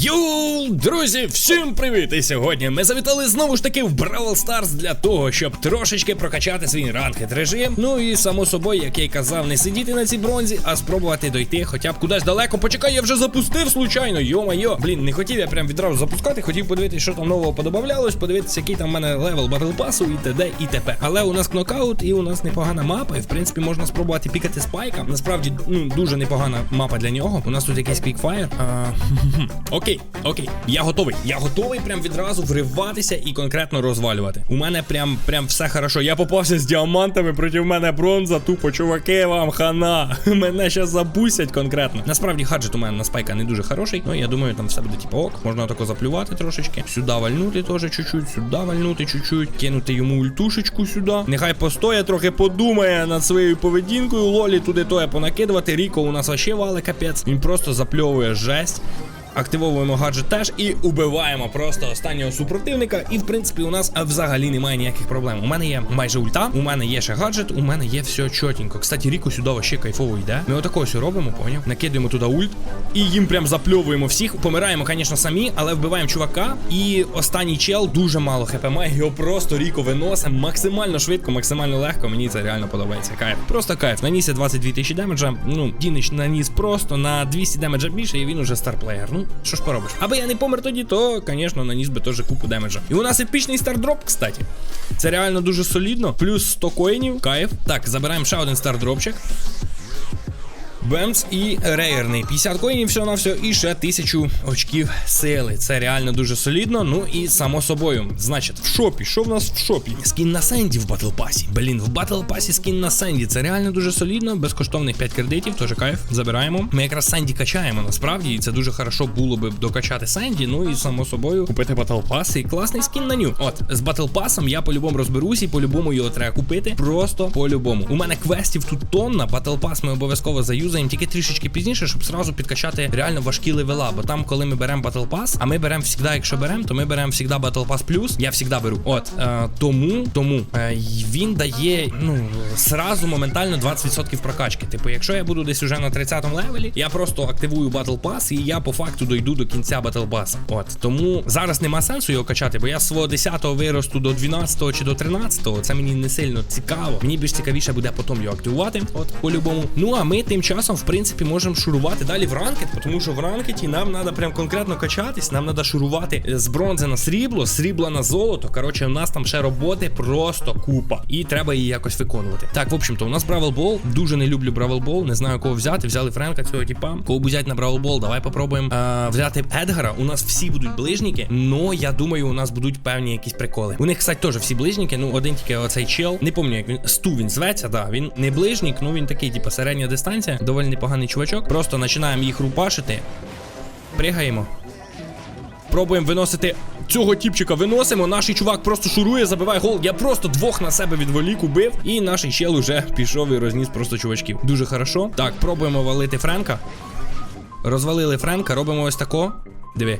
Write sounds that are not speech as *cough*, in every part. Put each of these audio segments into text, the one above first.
Йоу, друзі, всім привіт! І сьогодні ми завітали знову ж таки в Бравл Старс для того, щоб трошечки прокачати свій ранкет режим. Ну і само собою, як я й казав, не сидіти на цій бронзі, а спробувати дойти хоча б кудись далеко. Почекай, я вже запустив случайно. Йо-майо. Блін, не хотів я прям відразу запускати, хотів подивитися, що там нового подобавлялось, подивитися, який там в мене левел батл пасу і т.д. і т.п. Але у нас кнокаут, і у нас непогана мапа. І в принципі можна спробувати пікати спайка. Насправді, ну дуже непогана мапа для нього. У нас тут якийсь квікфаєр. А, *laughs* Окей, окей, окей, я готовий. Я готовий прям відразу вриватися і конкретно розвалювати. У мене прям прям все хорошо. Я попався з діамантами, проти мене бронза, тупо, чуваки, вам хана. *laughs* Мене щас запустять конкретно. Насправді хаджет у мене на спайка не дуже хороший. Ну я думаю, там все буде типу ок. Можна тако заплювати трошечки. Сюди вальнути теж чуть-чуть, сюди вальнути чуть-чуть, кинути йому ультушечку сюди. Нехай постоє, трохи подумає над своєю поведінкою. Лолі туди тоє понакидувати. Ріко у нас вообще вали капець. Він просто запльовує жесть. Активовуємо гаджет теж і убиваємо просто останнього супротивника. І в принципі у нас взагалі немає ніяких проблем. У мене є майже ульта, у мене є ще гаджет, у мене є все чотенько. Кстати, Ріку сюди вообще кайфово йде. Ми отако ось робимо, поняв? Накидаємо туди ульт і їм прям запльовуємо всіх. Помираємо, звісно, самі, але вбиваємо чувака. І останній чел дуже мало хп має. Його просто Ріко виносимо максимально швидко, максимально легко. Мені це реально подобається. Кайф. Просто кайф. Наніс я 22 тисячі демеджа. Ну, Дінич наніс просто на 200 демеджа більше, і він уже старплеєр. Ну, що ж поробиш? Аби я не помер тоді, то, звісно, наніс би теж купу демеджа. І у нас епічний стардроп, кстати. Це реально дуже солідно. Плюс 100 коїнів, кайф. Так, забираємо ще один стардропчик. Бемс і рейерний. 50 коїнів всього на все, і ще 1000 очків сили. Це реально дуже солідно. Ну і само собою. Значить, в шопі. Що в нас в шопі? Скін на Сенді в Батл Пасі. Блін, в Батл Пасі скін на Сенді. Це реально дуже солідно. Безкоштовних 5 кредитів, теж кайф. Забираємо. Ми якраз Сенді качаємо насправді, і це дуже хорошо було би докачати Сенді. Ну і само собою купити Батл Пас і класний скін на ню. От, з Батл Пасом я по-любому розберусь і по-любому його треба купити. Просто по-любому. У мене квестів тут тонна. Батл Пас ми обов'язково заюзаємо тільки трішечки пізніше, щоб зразу підкачати реально важкі левела. Бо там, коли ми беремо Battle Pass, а ми беремо завжди, якщо беремо, то ми беремо завжди Battle Pass Plus. Я завжди беру. От е, тому, тому е, він дає ну сразу моментально 20% прокачки. Типу, якщо я буду десь уже на 30-му левелі, я просто активую Battle Pass і я по факту дойду до кінця Battle Pass. От тому зараз нема сенсу його качати, бо я свого 10-го виросту до 12-го чи до 13-го. Це мені не сильно цікаво. Мені більш цікавіше буде потім його активувати. От по-любому. Ну а ми тим часом, в принципі, можемо шурувати далі в ранкет, тому що в ранкеті нам треба прям конкретно качатись. Нам треба шурувати з бронзи на срібло, срібла на золото. Коротше, у нас там ще роботи просто купа. І треба її якось виконувати. Так, в общем-то, у нас Бравл Бол. Дуже не люблю Бравл Бол. Не знаю, кого взяти. Взяли Френка цього типа. Кого взяти на Бравл Бол? Давай попробуємо е, взяти Едгара. У нас всі будуть ближніки, но я думаю, у нас будуть певні якісь приколи. У них, кстати, теж всі ближніки. Ну, один тільки оцей чел. Не пам'ятаю, як він Сту він зветься, да. Він не ближнік, ну він такий, типу, середня дистанція. Доволі непоганий чувачок. Просто починаємо їх рупашити. Пригаємо. Пробуємо виносити цього тіпчика. Виносимо. Наш чувак просто шурує, забиває гол. Я просто двох на себе відволік убив. І наш чел уже пішов і розніс просто чувачків. Дуже хорошо. Так, пробуємо валити Френка. Розвалили Френка, робимо ось тако. Диви.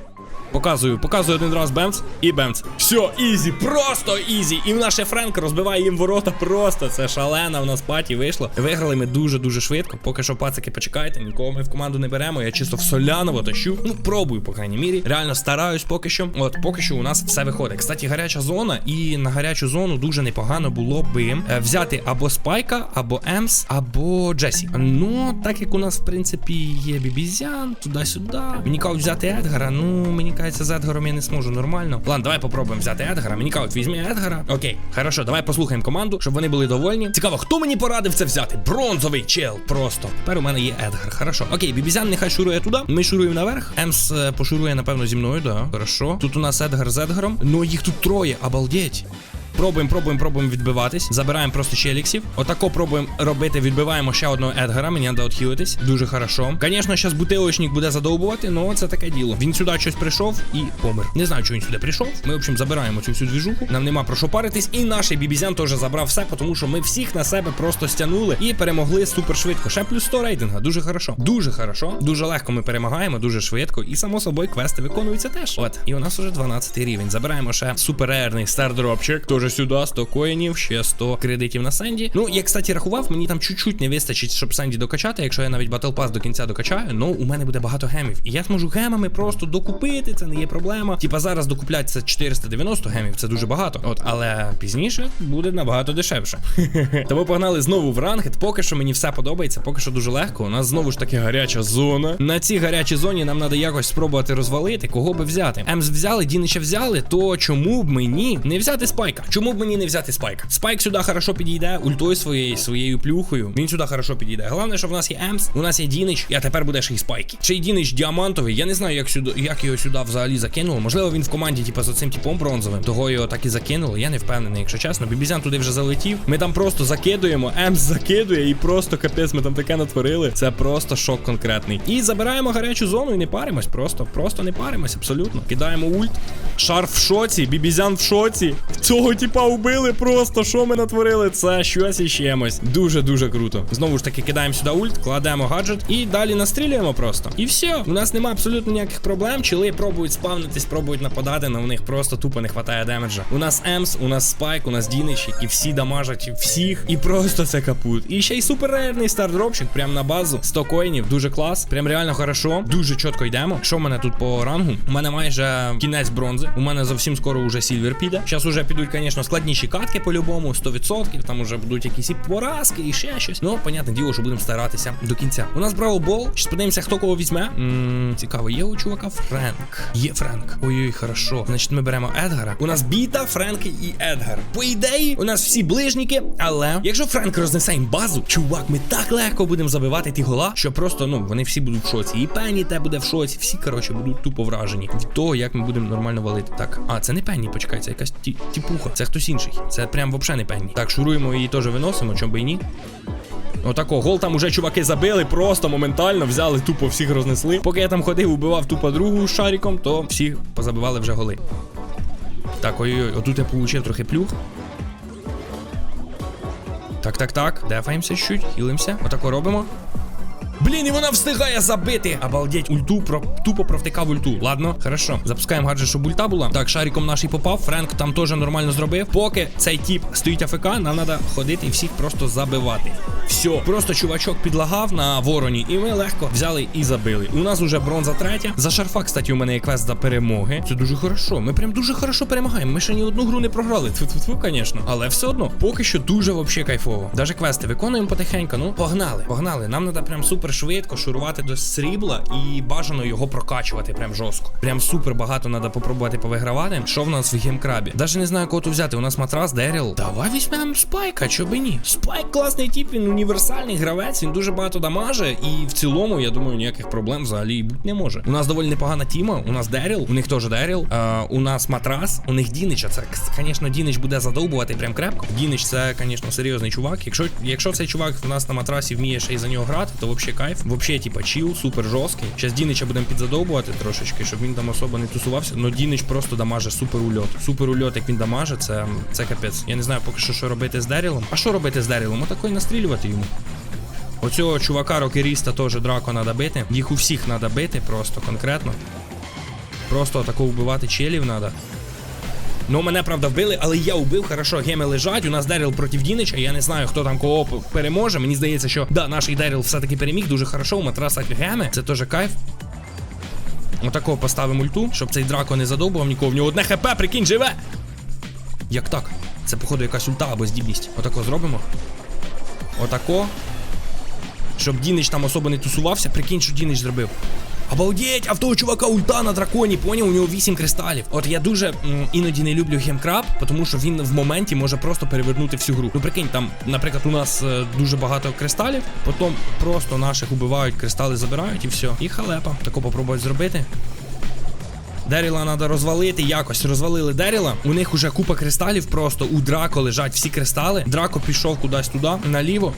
Показую, показую один раз Бемц і Бемц. Все, ізі, просто ізі. І в наше Френк розбиває їм ворота. Просто це шалена. В нас паті вийшло. Виграли ми дуже-дуже швидко. Поки що, пацики, почекайте, нікого ми в команду не беремо. Я чисто в соляново тащу. Ну, пробую, по крайній мірі. Реально стараюсь поки що. От, поки що у нас все виходить. Кстати, гаряча зона, і на гарячу зону дуже непогано було би е, взяти або Спайка, або Емс, або Джесі. Ну, так як у нас, в принципі, є Бібізян, туди-сюди. Мені кажуть взяти Едгара. Ну, мені кажеться, з Едгаром я не зможу нормально. Ладно, давай попробуємо взяти Едгара. Мені кажуть, візьми Едгара. Окей, хорошо, давай послухаємо команду, щоб вони були довольні. Цікаво, хто мені порадив це взяти? Бронзовий чел. Просто. Тепер у мене є Едгар. Хорошо. Окей, Бібізян нехай шурує туди. Ми шуруємо наверх. Емс е, пошурує, напевно, зі мною, да. Хорошо. Тут у нас Едгар з Едгаром. Ну їх тут троє, обалдеть. Пробуємо, пробуємо, пробуємо відбиватись. Забираємо просто челіксів. Отако пробуємо робити. Відбиваємо ще одного Едгара. Мені треба відхилитись. Дуже хорошо. Звісно, зараз бутилочник буде задовбувати, але це таке діло. Він сюди щось прийшов і помер. Не знаю, чого він сюди прийшов. Ми, в общем, забираємо цю всю двіжуху. Нам нема про що паритись. І наш бібізян теж забрав все, тому що ми всіх на себе просто стягнули і перемогли супер швидко. Ще плюс 100 рейтинга. Дуже хорошо. Дуже хорошо. Дуже легко ми перемагаємо, дуже швидко. І само собою квести виконуються теж. От, і у нас уже 12 рівень. Забираємо ще суперерний стардропчик. Теж теж сюди 100 коїнів, ще 100 кредитів на Сенді. Ну, я, кстати, рахував, мені там чуть-чуть не вистачить, щоб Сенді докачати. Якщо я навіть Battle Pass до кінця докачаю, ну у мене буде багато гемів. І я зможу гемами просто докупити, це не є проблема. Типа зараз докуплять це 490 гемів, це дуже багато. От, але пізніше буде набагато дешевше. *laughs* Тому погнали знову в рангет. Поки що мені все подобається, поки що дуже легко. У нас знову ж таки гаряча зона. На цій гарячій зоні нам треба якось спробувати розвалити, кого би взяти. Емс взяли, Дінича взяли, то чому б мені не взяти спайка? Чому б мені не взяти спайка? Спайк сюди хорошо підійде, ультою своєю своєю плюхою. Він сюди хорошо підійде. Головне, що в нас є Емс, у нас є Дінич, а тепер буде ще й спайки. Ще й Дінич діамантовий. Я не знаю, як сюди, як його сюди взагалі закинуло. Можливо, він в команді, типа, з оцим типом бронзовим. Того його так і закинуло. Я не впевнений, якщо чесно. Бібізян туди вже залетів. Ми там просто закидуємо, Емс закидує, і просто капець, ми там таке натворили. Це просто шок конкретний. І забираємо гарячу зону і не паримось. Просто, просто не паримось, абсолютно. Кидаємо ульт. Шарф в шоці, бібізян в шоці. Цього типа убили просто. Що ми натворили? Це щось і чимось. Дуже дуже круто. Знову ж таки, кидаємо сюди ульт, кладемо гаджет і далі настрілюємо просто. І все. У нас немає абсолютно ніяких проблем. Чили пробують спавнитись, пробують нападати, у них просто тупо не вистачає демеджа. У нас Емс, у нас Спайк, у нас Дінич, які всі дамажать всіх. І просто це капут. І ще й супер рейерний стардропчик, прям на базу. 100 коїнів, дуже клас. Прям реально хорошо. Дуже чітко йдемо. Що в мене тут по рангу? У мене майже кінець бронзи. У мене зовсім скоро уже сільвер піде. Зараз уже підуть, звісно, складніші катки по-любому, 100%. Там уже будуть якісь і поразки, і ще щось. Ну, понятне діло, що будемо старатися до кінця. У нас Браво Бол. Зараз подивимося, хто кого візьме. М, цікаво, є у чувака Френк. Є Френк. Ой-ой, хорошо. Значить, ми беремо Едгара. У нас Біта, Френк і Едгар. По ідеї, у нас всі ближніки, але якщо Френк рознесе їм базу, чувак, ми так легко будемо забивати ті гола, що просто ну вони всі будуть в шоці. І Пенні те буде в шоці. Всі коротше будуть тупо вражені від того, як ми будемо нормально валити. Так, а це не Пенні, почекай, це якась ті, тіпуха. Це хтось інший. Це прям взагалі не Пенні. Так, шуруємо її теж виносимо, чому би і ні. Отако, гол там уже чуваки забили, просто моментально взяли, тупо всіх рознесли. Поки я там ходив, убивав тупо другу з шариком, то всіх позабивали вже голи. Так, ой-ой, отут я получив трохи плюх. Так, так, так. Дефаємося чуть, хілимося. Отако робимо. Блін, і вона встигає забити. Обалдеть, ульту про тупо провтикав ульту. Ладно, хорошо. Запускаємо гаджет, щоб ульта була. Так, шариком наш попав. Френк там теж нормально зробив. Поки цей тіп стоїть АФК, нам треба ходити і всіх просто забивати. Все, просто чувачок підлагав на вороні, і ми легко взяли і забили. У нас уже бронза третя. За шарфа, кстати, у мене є квест за перемоги. Це дуже хорошо. Ми прям дуже хорошо перемагаємо. Ми ще ні одну гру не програли. Тьфу-тьфу-тьфу, звісно. Але все одно, поки що дуже вообще кайфово. Даже квести виконуємо потихеньку. Ну, погнали, погнали. Нам треба прям супер швидко шурувати до срібла і бажано його прокачувати прям жорстко. Прям супер багато треба попробувати повигравати. Що в нас в гемкрабі? Даже не знаю, кого тут взяти. У нас матрас, Деріл. Давай візьмемо спайка, чого би ні. Спайк класний тип, він універсальний гравець, він дуже багато дамаже. І в цілому, я думаю, ніяких проблем взагалі бути не може. У нас доволі непогана тіма. У нас Деріл, у них теж Деріл. Е, у нас матрас, у них Дінич. Це, звісно, Дінич буде задовбувати прям крепко. Дінич, це, звісно, серйозний чувак. Якщо, якщо цей чувак в нас на матрасі вміє ще й за нього грати, то взагалі кайф. Вообще, типа, чіл, супер жорсткий. Зараз Дінича будемо підзадовбувати трошечки, щоб він там особо не тусувався. Но Дінич просто дамаже супер ульот. Супер ульот, як він дамаже, це, це капець. Я не знаю поки що, що робити з Дерілом. А що робити з Дерілом? Отако й настрілювати йому. Оцього чувака рокеріста теж драко треба бити. Їх у всіх треба бити, просто конкретно. Просто отако вбивати челів треба. Ну, мене правда вбили, але я убив. Хорошо, геми лежать. У нас Деріл проти Дінича. Я не знаю, хто там кого переможе. Мені здається, що да, наш Деріл все-таки переміг. Дуже хорошо. У матрасах геми. Це теж кайф. Отакого поставимо ульту, щоб цей драко не задовбував нікого. В нього одне хп, прикинь, живе. Як так? Це, походу, якась ульта або здібність. Отако зробимо. Отако. Щоб Дінич там особо не тусувався, прикинь, що Дінич зробив. Обалдеть, а в того чувака ульта на драконі, поняв, у нього 8 кристалів. От я дуже м, іноді не люблю гемкраб, тому що він в моменті може просто перевернути всю гру. Ну прикинь, там, наприклад, у нас е, дуже багато кристалів, потім просто наших убивають, кристали забирають і все. І халепа. Тако попробують зробити. Деріла треба розвалити якось. Розвалили Деріла. У них уже купа кристалів просто. У Драко лежать всі кристали. Драко пішов кудись туди, наліво.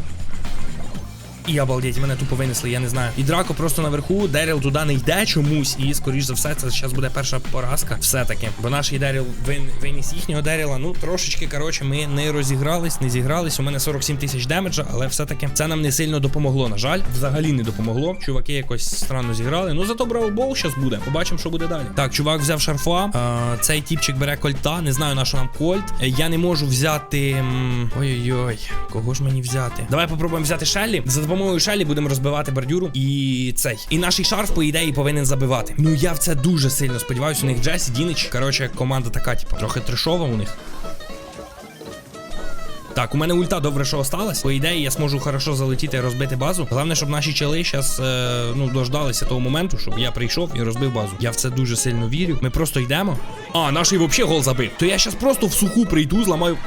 І обалдеть, мене тупо винесли, я не знаю. І Драко просто наверху, Деріл туди не йде чомусь. І скоріш за все, це зараз буде перша поразка. Все-таки. Бо наш Деріл вин, виніс їхнього Деріла. Ну, трошечки, коротше, ми не розігрались, не зігрались. У мене 47 тисяч демеджа, але все-таки це нам не сильно допомогло. На жаль, взагалі не допомогло. Чуваки якось странно зіграли. Ну зато Браво Боу зараз буде. Побачимо, що буде далі. Так, чувак взяв шарфа. Е, цей тіпчик бере кольта. Не знаю, на що нам кольт. Я не можу взяти. Ой-ой-ой, кого ж мені взяти? Давай попробуємо взяти Шеллі. За допомогою Шеллі будемо розбивати бордюру. І цей. І наш шарф, по ідеї, повинен забивати. Ну я в це дуже сильно сподіваюся. У них Джесі, Дінич. Коротше, команда така, типу, трохи трешова у них. Так, у мене ульта добре, що осталась. По ідеї, я зможу хорошо залетіти і розбити базу. Головне, щоб наші чели зараз е, ну, дождалися того моменту, щоб я прийшов і розбив базу. Я в це дуже сильно вірю. Ми просто йдемо. А, наш взагалі гол забив. То я зараз просто в суху прийду, зламаю.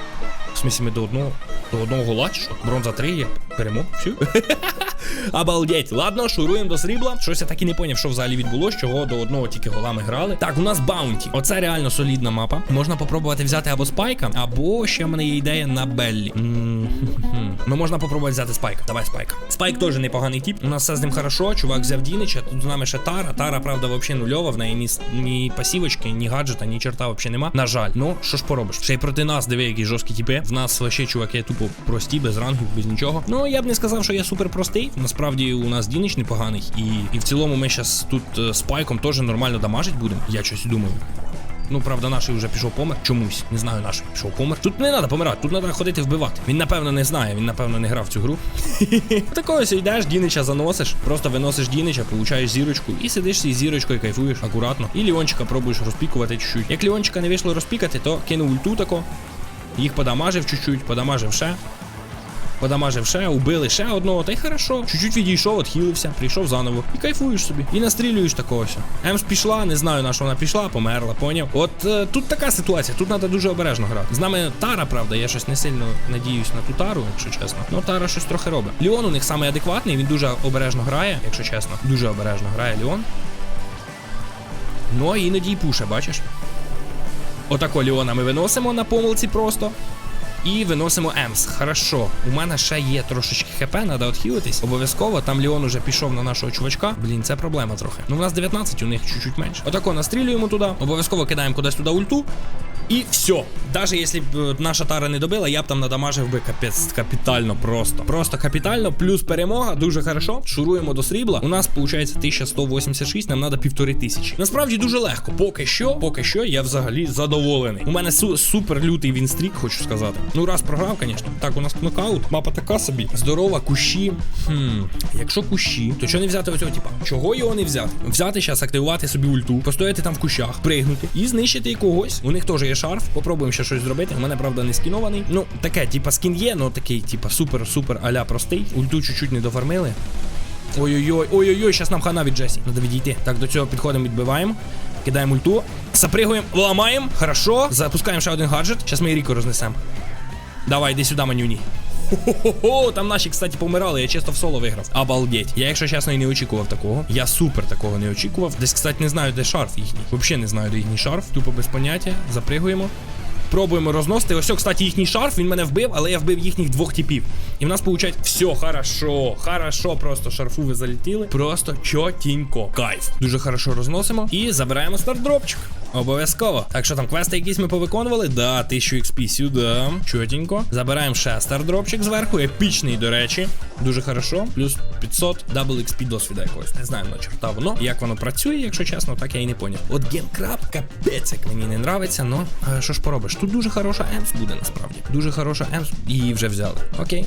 В смысле, ми до одного до одного гола, що? Бронза 3 є. Перемог. Все. Обалдеть. Ладно, шуруємо до срібла. Щось я так і не поняв, що взагалі відбулося, чого до одного тільки гола ми грали. Так, у нас баунті. Оце реально солідна мапа. Можна попробувати взяти або спайка, або ще в мене є ідея на Беллі. Ну можна попробувати взяти спайка. Давай спайка. Спайк теж непоганий тип. У нас все з ним хорошо. Чувак взяв Дінича. Тут з нами ще Тара. Тара, правда, взагалі нульова. В неї ні, ні пасівочки, ні гаджета, ні черта взагалі нема. На жаль. Ну, що ж поробиш? Ще й проти нас, диви, які жорсткі типи. В нас вообще чуваки тупо прості, без рангів, без нічого. Ну я б не сказав, що я супер простий. Насправді у нас Дінич непоганий. І, і в цілому ми зараз тут е, спайком теж нормально дамажить будемо. Я щось думаю. Ну, правда, наш вже пішов помер. Чомусь. Не знаю, наш пішов помер. Тут не треба помирати, тут треба ходити вбивати. Він, напевно, не знає, він, напевно, не грав цю гру. *laughs* Такого йдеш, Дінича заносиш, просто виносиш Дінича, получаєш зірочку і сидиш зі зірочкою, кайфуєш акуратно. І Ліончика пробуєш розпікувати чуть-чуть. Як Ліончика не вийшло розпікати, то кинув ульту тако. Їх подамажив чуть-чуть, подамажив ще. Подамажив ще, убили ще одного, та й хорошо. Чуть-чуть відійшов, отхилився, прийшов заново. І кайфуєш собі. І настрілюєш такого. Емс пішла, не знаю на що вона пішла, померла, поняв. От е, тут така ситуація, тут треба дуже обережно грати. З нами Тара, правда, я щось не сильно надіюсь на ту тару, якщо чесно. Ну Тара щось трохи робить. Ліон у них самий адекватний, він дуже обережно грає, якщо чесно. Дуже обережно грає Ліон. Ну, а іноді й пуше, бачиш? Отако Ліона ми виносимо на помилці просто. І виносимо Емс. Хорошо. У мене ще є трошечки хп, треба відхилитись. Обов'язково. Там Ліон уже пішов на нашого чувачка. Блін, це проблема трохи. Ну, в нас 19, у них чуть-чуть менше. Отако настрілюємо туди. Обов'язково кидаємо кудись туди ульту. І все. Даже якщо б наша тара не добила, я б там надамажив би капець капітально просто. Просто капітально, плюс перемога, дуже хорошо. Шуруємо до срібла. У нас виходить 1186, нам треба півтори тисячі. Насправді дуже легко. Поки що, поки що, я взагалі задоволений. У мене су супер лютий вінстрік, хочу сказати. Ну, раз програв, звісно. Так, у нас нокаут. Мапа така собі. Здорова, кущі. Хм, якщо кущі, то чого не взяти оцього типа? Чого його не взяти? Взяти зараз, активувати собі ульту, постояти там в кущах, пригнути і знищити когось. У них теж є шарф. Попробуємо ще щось зробити. У мене, правда, не скінований. Ну, таке, типа, скін є, ну такий, типа, супер-супер аля простий. Ульту чуть-чуть не дофармили. Ой-ой-ой, ой-ой-ой, зараз нам хана від Джесі. Надо відійти. Так, до цього підходимо, відбиваємо. Кидаємо ульту. Запригуємо, ламаємо. Хорошо. Запускаємо ще один гаджет. Зараз ми і ріку рознесемо. Давай, йди сюди, манюні. Хо-хо-хо, там наші, кстати, помирали, я чисто в соло виграв. Обалдеть. Я, якщо чесно, і не очікував такого. Я супер такого не очікував. Десь, кстати, не знаю, де шарф їхній. Взагалі не знаю, де їхній шарф. Тупо без поняття. Запригуємо. Пробуємо розносити. Ось, кстати, їхній шарф, він мене вбив, але я вбив їхніх двох типів. І в нас виходить все хорошо. Хорошо, просто шарфу ви залетіли. Просто чотінько. Кайф. Дуже хорошо розносимо. І забираємо стардропчик. Обов'язково. Так що там квести якісь ми повиконували? Да, 1000 XP сюди. Чотенько. Забираємо ще стардропчик зверху. Епічний, до речі. Дуже хорошо. Плюс 500 дабл XP досвіда якогось. Не знаю на чорта воно. Як воно працює, якщо чесно, так я і не поняв. От гемкраб, капець, як мені не нравиться, ну що ж поробиш? Тут дуже хороша емс буде насправді. Дуже хороша емс. Її вже взяли. Окей.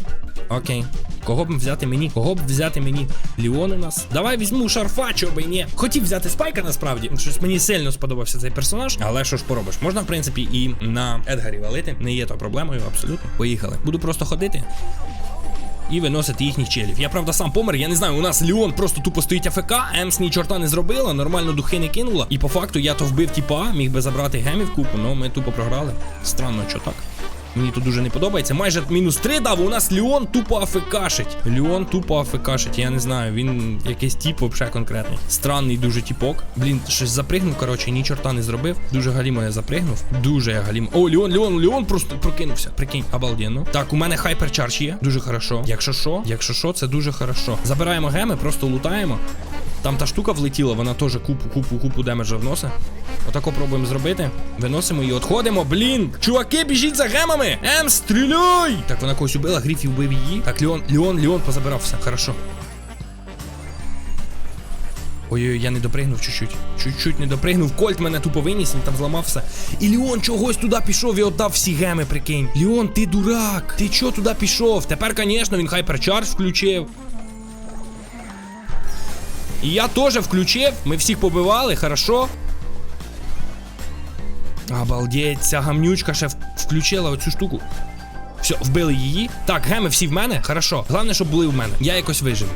Окей. Кого б взяти мені? Кого б взяти мені? Ліон у нас. Давай візьму шарфа, чого би ні. Хотів взяти спайка насправді. Щось мені сильно сподобався цей персонаж. Але що ж поробиш? Можна, в принципі, і на Едгарі валити. Не є то проблемою, абсолютно. Поїхали. Буду просто ходити. І виносити їхніх челів. Я правда сам помер, я не знаю, у нас Леон просто тупо стоїть АФК, Емс ні чорта не зробила, нормально духи не кинула. І по факту я то вбив тіпа, міг би забрати гемів купу, але ми тупо програли. Странно, що так. Мені тут дуже не подобається. Майже мінус 3 дав. У нас Леон тупо афекашить. Леон тупо афекашить. Я не знаю, він якийсь тип взагалі конкретний. Странний дуже типок. Блін, щось запригнув, коротше, ні чорта не зробив. Дуже галімо я запригнув. Дуже я галімо. О, Леон, Леон, Леон просто прокинувся. Прикинь, обалденно. Так, у мене хайперчарж є. Дуже хорошо. Якщо що, якщо що, це дуже хорошо. Забираємо геми, просто лутаємо. Там та штука влетіла, вона теж купу, купу, купу демеджа вносить. Отако пробуємо зробити. Виносимо і отходимо. Блін! Чуваки, біжіть за гемами! Ем, стріляй! Так, вона когось убила, Гріфі вбив її. Так, Леон, Леон, Леон позабирав все. Хорошо. Ой-ой, я не допригнув чуть-чуть. Чуть-чуть не допригнув. Кольт мене тупо виніс, він там зламався. І Леон чогось туди пішов і віддав всі геми, прикинь. Леон, ти дурак. Ти чого туди пішов? Тепер, звісно, він хайперчардж включив. І я теж включив. Ми всіх побивали, хорошо. Обалдеть, ця гамнючка ще включила оцю штуку. Все, вбили її. Так, геми всі в мене. Хорошо. Головне, щоб були в мене. Я якось вижив.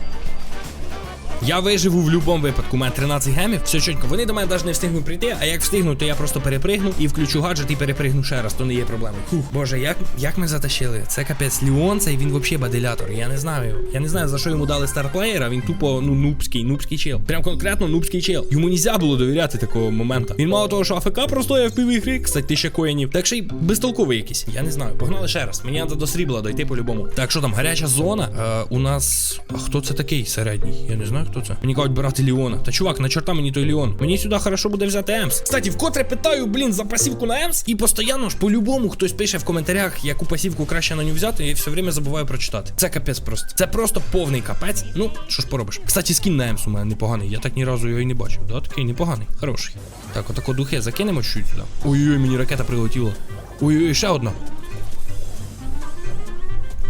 Я виживу в будь-якому випадку. У мене 13 гемів. Все чітко. Вони до мене навіть не встигнуть прийти, а як встигнуть, то я просто перепригну і включу гаджет і перепригну ще раз, то не є проблемою. Фух, боже, як, як ми затащили? Це капець Ліон, цей він взагалі баделятор. Я не знаю. Я не знаю, за що йому дали старплеєра. Він тупо ну нубський, нубський чел. Прям конкретно нубський чел. Йому нельзя було довіряти такого моменту. Він мало того, що АФК простояв півігри, кстати, тисяча коїнів. Так ще й безтолковий якийсь. Я не знаю. Погнали ще раз. Мені треба до срібла дойти по-любому. Так, що там, гаряча зона. Е, у нас. А хто це такий середній? Я не знаю, хто це. Мені кажуть брати Ліона. Та чувак, на чорта мені той Ліон. Мені сюди хорошо буде взяти Емс. Кстати, вкотре питаю, блін, за пасівку на Емс. І постійно ж по-любому хтось пише в коментарях, яку пасівку краще на нього взяти, і все время забуваю прочитати. Це капець просто. Це просто повний капець. Ну, що ж поробиш. Кстати, скін на Емс у мене непоганий. Я так ні разу його і не бачив. Да, такий непоганий. Хороший. Так, отако духи закинемо чуть сюди. Ой-ой, мені ракета прилетіла. Ой-ой, ще одна.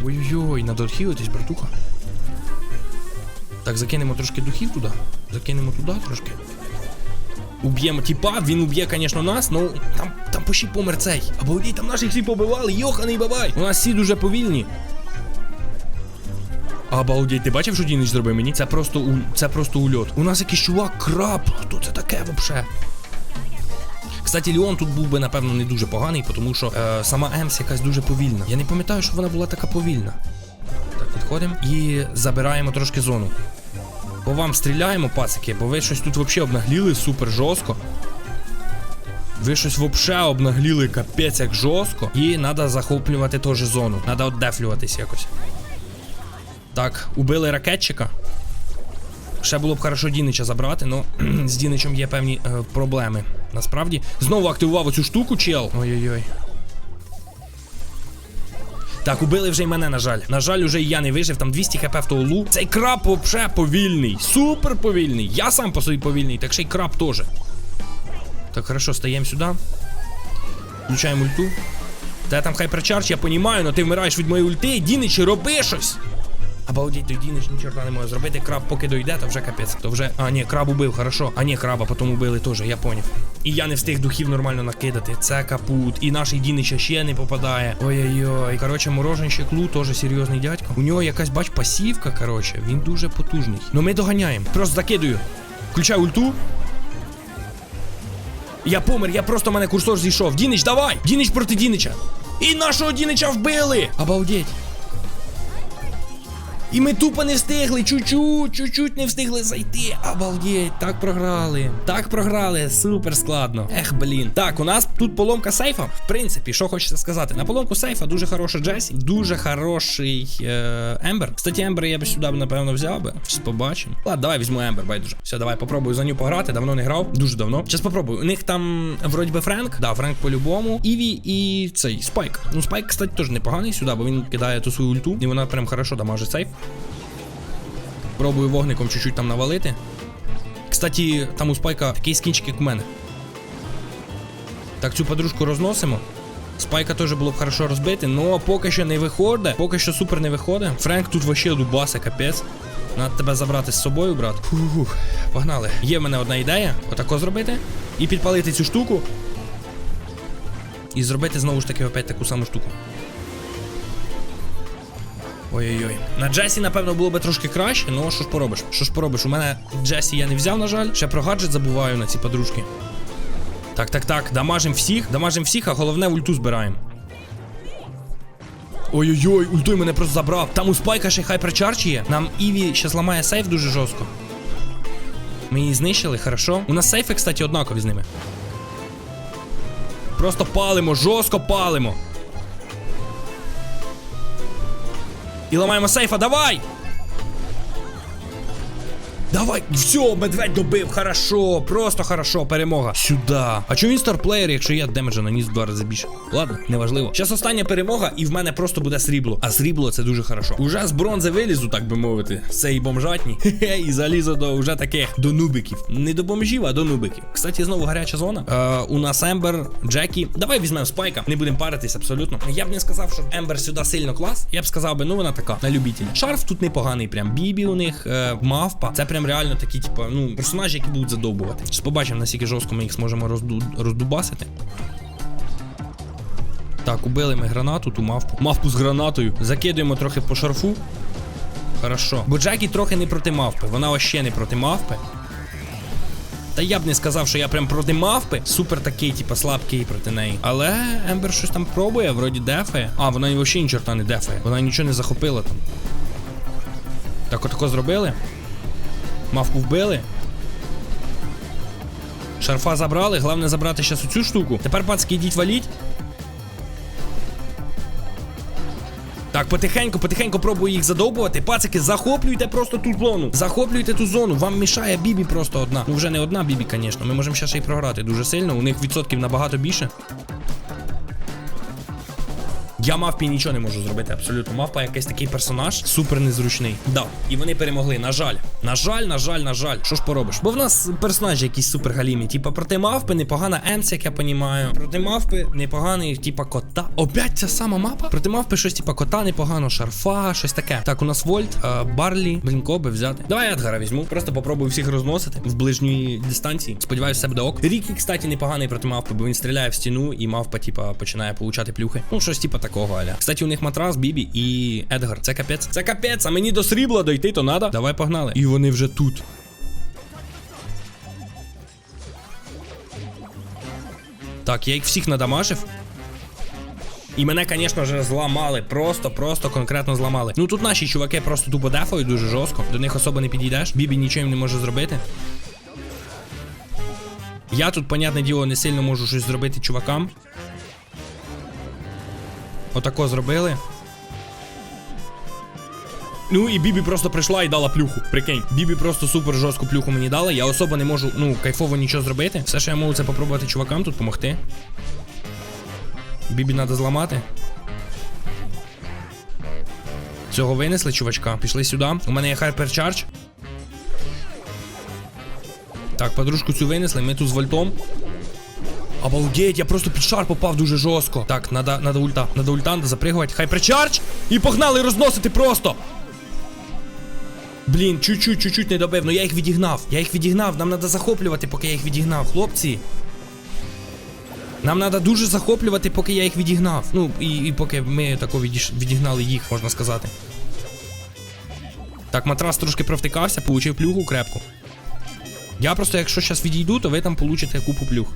Ой-ой-ой, надо відхилитись, братуха. Так, закинемо трошки духів туди. Закинемо туди трошки. Уб'ємо тіпа, він уб'є, звісно, нас, ну там, там почти помер цей. Або там наших всі побивали, йоханий бабай. У нас всі дуже повільні. Обалдеть, ти бачив, що Дінич зробив мені? Це просто у... це просто ульот. У нас якийсь чувак краб. Хто це таке вообще? Кстати, Леон тут був би, напевно, не дуже поганий, тому що е, сама Емс якась дуже повільна. Я не пам'ятаю, що вона була така повільна. Так, підходимо і забираємо трошки зону. По вам стріляємо, пацики, бо ви щось тут взагалі обнагліли супер жорстко. Ви щось взагалі обнагліли капець як жорстко. І треба захоплювати теж зону. Треба отдефлюватись якось. Так, убили ракетчика. Ще було б хорошо Дінича забрати, але *clears throat* з Діничем є певні е, проблеми. Насправді. Знову активував оцю штуку, чел. Ой-ой-ой. Так, убили вже й мене, на жаль. На жаль, уже я не вижив, там 200 хп в толу. Цей краб вообще повільний. Супер повільний. Я сам по собі повільний, так ще й краб теж. Так, хорошо, стаємо сюди. Включаємо ульту. Та там хайперчардж, я понімаю, але ти вмираєш від моєї ульти. Діничі, роби щось. Обалдеть, той Дінич ні чорта не може зробити. Краб поки дойде, то вже капець. То вже. А, ні, краб убив, хорошо. А ні, краба потім убили теж, я поняв. І я не встиг духів нормально накидати. Це капут. І наш Дінича ще не попадає. Ой-ой-ой. Коротше, мороженщик Клу теж серйозний дядько. У нього якась, бач, пасівка, коротше, він дуже потужний. Ну ми доганяємо. Просто закидую. Включаю ульту. Я помер, я просто в мене курсор зійшов. Дінич, давай! Дінич проти Дінича. І нашого Дінича вбили! Обалдеть. І ми тупо не встигли, чуть-чуть, чуть-чуть не встигли зайти. Обалдеть, так програли. Так програли, супер складно. Ех, блін. Так, у нас тут поломка сейфа. В принципі, що хочеться сказати? На поломку сейфа дуже хороша Джесі, дуже хороший е, Ембер. Кстати, Ембер я б сюди, напевно, взяв би. Щас побачимо. Ладно, давай візьму Ембер, байдуже. Все, давай попробую за нього пограти. Давно не грав. Дуже давно. Зараз попробую. У них там вроді би Френк. Да, Френк по-любому. Іві і цей Спайк. Ну, Спайк, кстати, теж непоганий сюди, бо він кидає ту свою ульту. І вона прям хорошо дамажить сейф. Пробую вогником чуть-чуть там навалити. Кстати, там у спайка такий скінчик, як у мене. Так, цю подружку розносимо. Спайка теж було б хорошо розбити, але поки що не виходить. Поки що супер не виходить. Френк тут вообще дубаса, капець. Надо тебе забрати з собою, брат. Фух, погнали. Є в мене одна ідея. Отако зробити. І підпалити цю штуку. І зробити знову ж таки опять таку саму штуку. Ой-ой-ой. На Джесі, напевно, було би трошки краще, ну що ж поробиш? Що ж поробиш? У мене Джесі я не взяв, на жаль. Ще про гаджет забуваю на ці подружки. Так, так, так, дамажим всіх, дамажим всіх, а головне ульту збираємо. Ой-ой-ой, ультуй мене просто забрав. Там у спайка ще хайперчарч є. Нам Іві ще зламає сейф дуже жорстко. Ми її знищили, хорошо. У нас сейфи, кстати, однакові з ними. Просто палимо, жорстко палимо. І ламаємо сейфа, давай! Давай, все, медведь добив, хорошо, просто хорошо, перемога. Сюда. А чому він старплеєр, якщо я демеджа наніс в два рази більше? Ладно, неважливо. Зараз остання перемога, і в мене просто буде срібло. А срібло це дуже хорошо. Уже з бронзи вилізу, так би мовити. з цієї бомжатні. *laughs* Хе-хе, і залізу до вже таких до нубиків. Не до бомжів, а до нубиків. Кстати, знову гаряча зона. Е, у нас Ембер, Джекі. Давай візьмемо спайка. Не будемо паритись абсолютно. Я б не сказав, що Ембер сюди сильно клас. Я б сказав би, ну вона така на любителя. Шарф тут непоганий, прям бібі у них, е, мавпа. Це прям реально такі, типу, ну, персонажі, які будуть задовбувати. Зараз побачимо, наскільки жорстко ми їх зможемо розду... роздубасити. Так, убили ми гранату, ту мавпу. Мавпу з гранатою. Закидуємо трохи по шарфу. Хорошо. Бо Джекі трохи не проти мавпи. Вона вообще не проти мавпи. Та я б не сказав, що я прям проти мавпи. Супер такий, типа, слабкий проти неї. Але Ембер щось там пробує, вроді дефає. А, вона взагалі ні чорта не дефає. Вона нічого не захопила там. Так, отако зробили. Мавку вбили. Шарфа забрали, головне забрати зараз оцю штуку. Тепер пацки йдіть валіть. Так, потихеньку, потихеньку пробую їх задовбувати. Пацики, захоплюйте просто ту зону. Захоплюйте ту зону. Вам мішає бібі просто одна. Ну вже не одна бібі, звісно. Ми можемо ще й програти дуже сильно. У них відсотків набагато більше. Я мавпі нічого не можу зробити, абсолютно. Мавпа якийсь такий персонаж, супер незручний. Да. І вони перемогли. На жаль. На жаль, на жаль, на жаль. Що ж поробиш? Бо в нас персонажі якісь супер галімі. Типа проти мавпи непогана Енс, як я понімаю. Проти мавпи непоганий, типа кота. Опять ця сама мапа? Проти мавпи щось типа кота, непогано, шарфа, щось таке. Так, у нас Вольт, е, Барлі, блін, коби взяти. Давай Едгара візьму. Просто попробую всіх розносити в ближній дистанції. Сподіваюсь, все буде ок. Рікі, кстати, непоганий проти мавпи, бо він стріляє в стіну, і мавпа, типа, починає получати плюхи. Ну, щось типа такого, аля. Кстати, у них матрас, Бібі і Едгар. Це капець. Це капець, а мені до срібла дойти, то надо. Давай погнали. І вони вже тут. Так, я їх всіх надамажив. І мене, звісно ж, зламали. Просто, просто конкретно зламали. Ну тут наші чуваки просто тупо дефають дуже жорстко. До них особо не підійдеш. Бібі нічого їм не може зробити. Я тут, понятне діло, не сильно можу щось зробити чувакам. Отако зробили. Ну і Бібі просто прийшла і дала плюху. Прикинь, Бібі просто супер жорстку плюху мені дала. Я особо не можу, ну, кайфово нічого зробити. Все, що я можу, це попробувати чувакам тут допомогти. Бібі треба зламати. Цього винесли, чувачка. Пішли сюди. У мене є хайперчардж. Так, подружку цю винесли, ми тут з вольтом. Обалдеть, я просто під шар попав дуже жорстко. Так, надо, надо ульта, надо ульта, надо запригувати. Хайперчардж! І погнали розносити просто! Блін, чуть-чуть, чуть-чуть не добив, но я їх відігнав. Я їх відігнав, нам треба захоплювати, поки я їх відігнав. Хлопці. Нам треба дуже захоплювати, поки я їх відігнав. Ну, і, і поки ми тако відігнали їх, можна сказати. Так, матрас трошки провтикався, получив плюху крепку. Я просто, якщо зараз відійду, то ви там получите купу плюх.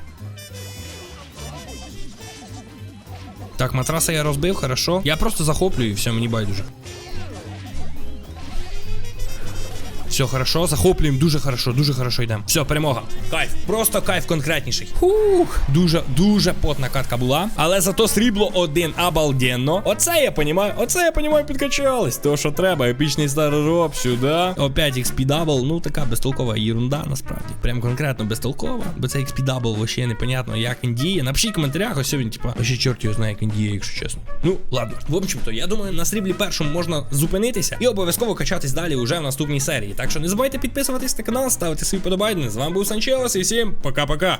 Так, матраса я розбив, хорошо. Я просто захоплюю і все, мені байдуже. Все хорошо, захоплюємо, дуже хорошо, дуже хорошо йдемо. Все, перемога. Кайф. Просто кайф конкретніший. Хух. Дуже, дуже потна катка була. Але зато срібло один обалденно. Оце я понімаю, оце я понімаю, підкачались. То, що треба, епічний старороб сюди. Опять XP дабл. Ну така безтолкова єрунда, насправді. Прям конкретно безтолкова. Бо це XP дабл вообще непонятно, як він діє. Напишіть в коментарях, ось він, типа, вообще чорт його знає, як він діє, якщо чесно. Ну, ладно. В общем-то, я думаю, на сріблі першому можна зупинитися і обов'язково качатись далі уже в наступній серії. Так що не забувайте підписуватись на канал, ставити свій подобайни. З вами був Санчелос і всім пока-пока.